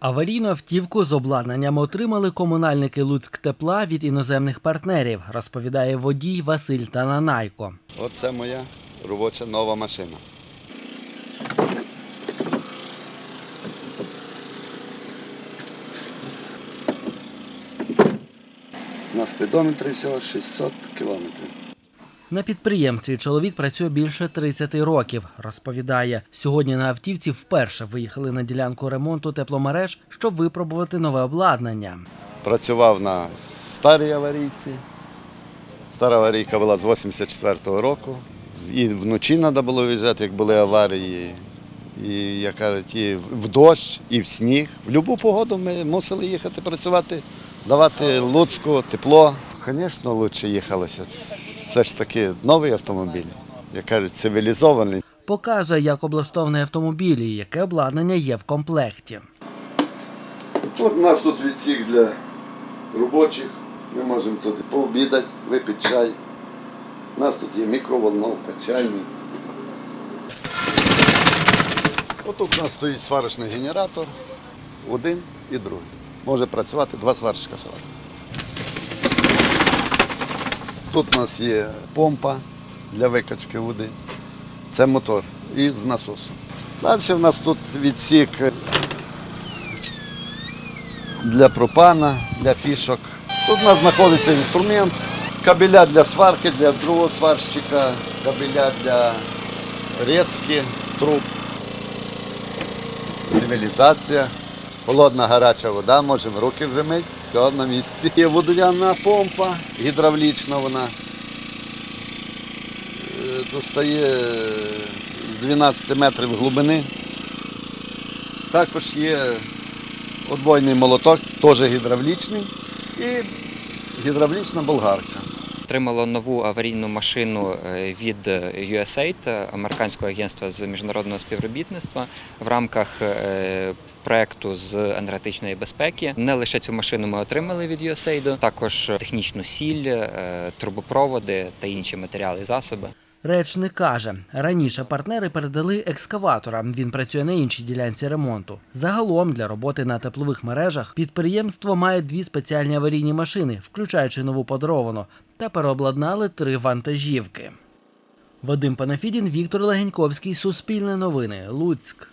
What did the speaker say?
Аварійну автівку з обладнанням отримали комунальники Луцьк тепла від іноземних партнерів, розповідає водій Василь Тананайко. Оце моя робоча нова машина. На спідометрі всього 600 кілометрів. На підприємстві чоловік працює більше 30 років. Розповідає, сьогодні на автівці вперше виїхали на ділянку ремонту тепломереж, щоб випробувати нове обладнання. Працював на старій аварійці. Стара аварійка була з 84-го року. І вночі треба було виїжджати, як були аварії. І, як кажуть, і в дощ, і в сніг. В будь-яку погоду ми мусили їхати працювати, давати Луцьку тепло. Звісно, краще їхалося. Все ж таки новий автомобіль, як кажуть, цивілізований. Показує, як облаштований автомобіль і яке обладнання є в комплекті. От у нас тут відсік для робочих. Ми можемо тут пообідати, випити чай. У нас тут є мікроволновка, чайник. Отут у нас стоїть сварочний генератор, один і другий. Може працювати два сварщика зразу. Тут у нас є помпа для викачки води. Це мотор і з насосу. Далі в нас тут відсік для пропана, для фішок. Тут у нас знаходиться інструмент, кабеля для сварки, для другого сварщика, кабеля для резки, труб, цивілізація. Холодна гаряча вода, можемо руки вже мити, все на місці. Є водоляна помпа, гідравлічна вона. Е, Достає з 12 метрів глибини. Також є Отбойний молоток, теж гідравлічний, і гідравлічна болгарка. Отримало нову аварійну машину е, від USAID, е, американського агентства з міжнародного співробітництва в рамках е, проекту з енергетичної безпеки. Не лише цю машину ми отримали від USAID, також технічну сіль, трубопроводи та інші матеріали і засоби. Речник каже, раніше партнери передали екскаватора. Він працює на іншій ділянці ремонту. Загалом для роботи на теплових мережах підприємство має дві спеціальні аварійні машини, включаючи нову подаровану, та переобладнали три вантажівки. Вадим Панафідін, Віктор Легеньковський, Суспільне новини, Луцьк.